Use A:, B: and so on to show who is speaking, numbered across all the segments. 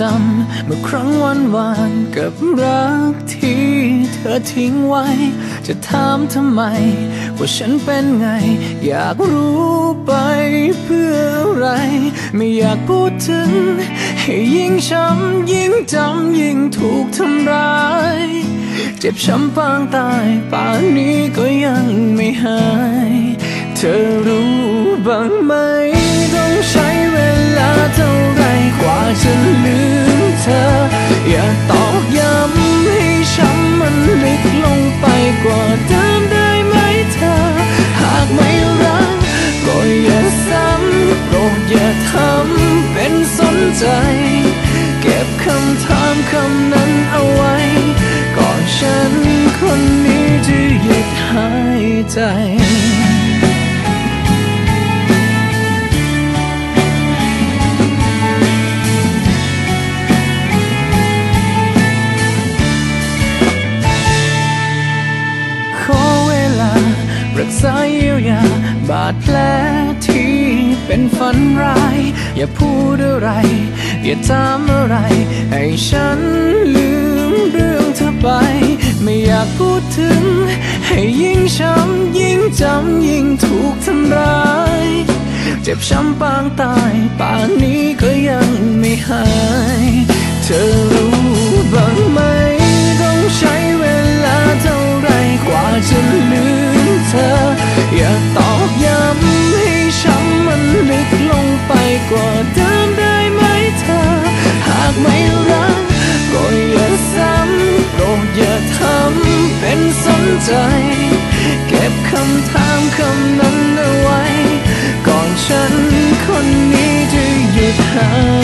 A: จำเมื่อครั้งวันวานกับรักที่เธอทิ้งไว้ จะถามทำไม ว่าฉันเป็นไง อยากรู้ไปเพื่ออะไร ไม่อยากพูดถึง ให้ยิ่งช้ำยิ่งจำยิ่งถูกทำร้าย เจ็บช้ำปางตายป่านนี้ก็ยังไม่หาย เธอรู้บ้าง โปรดอย่าทำเป็นสนใจ เก็บคำถามคำนั้นเอาไว้ ก่อนฉันคนนี้จะหยุดหายใจขอเวลารักษาเยียวยาบาดแผลที่ เป็นฝันร้าย อย่าพูดอะไร อย่าถามอะไร ให้ฉันลืมเรื่องเธอไป ไม่อยากพูดถึง ให้ยิ่งช้ำยิ่งจำยิ่งถูกทำร้าย เจ็บช้ำปางตายป่านนี้ก็ยังไม่หาย เธอรู้บ้างไหม กว่าเดิมได้ไหมเธอ หากไม่รักก็อย่าซ้ำโปรดอย่าทำเป็นสนใจ เก็บคำถามคำนั้นเอาไว้ ก่อนฉันคนนี้จะหยุดหา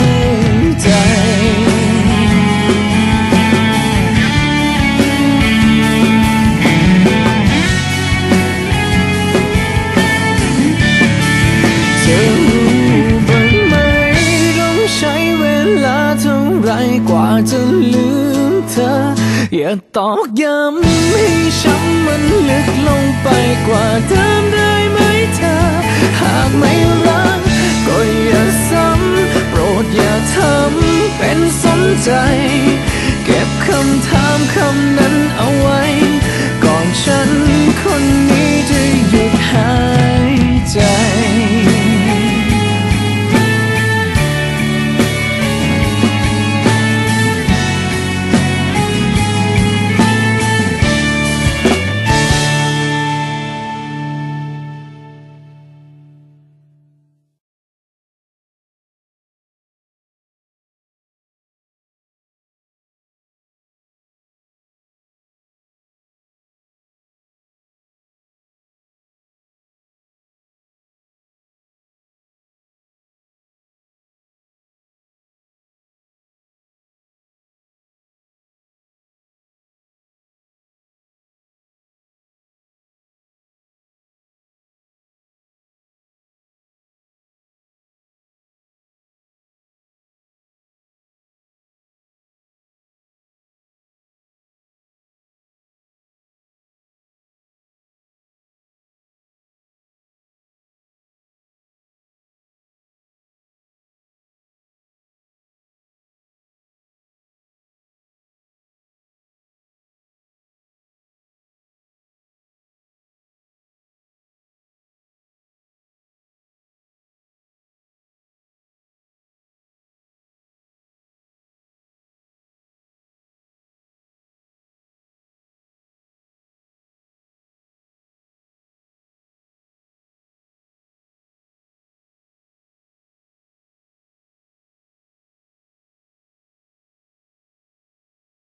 A: ว่าจะลืมเธอ อย่าตอกย้ำให้ช้ำมันลึกลงไปกว่าเดิมได้ไหมเธอ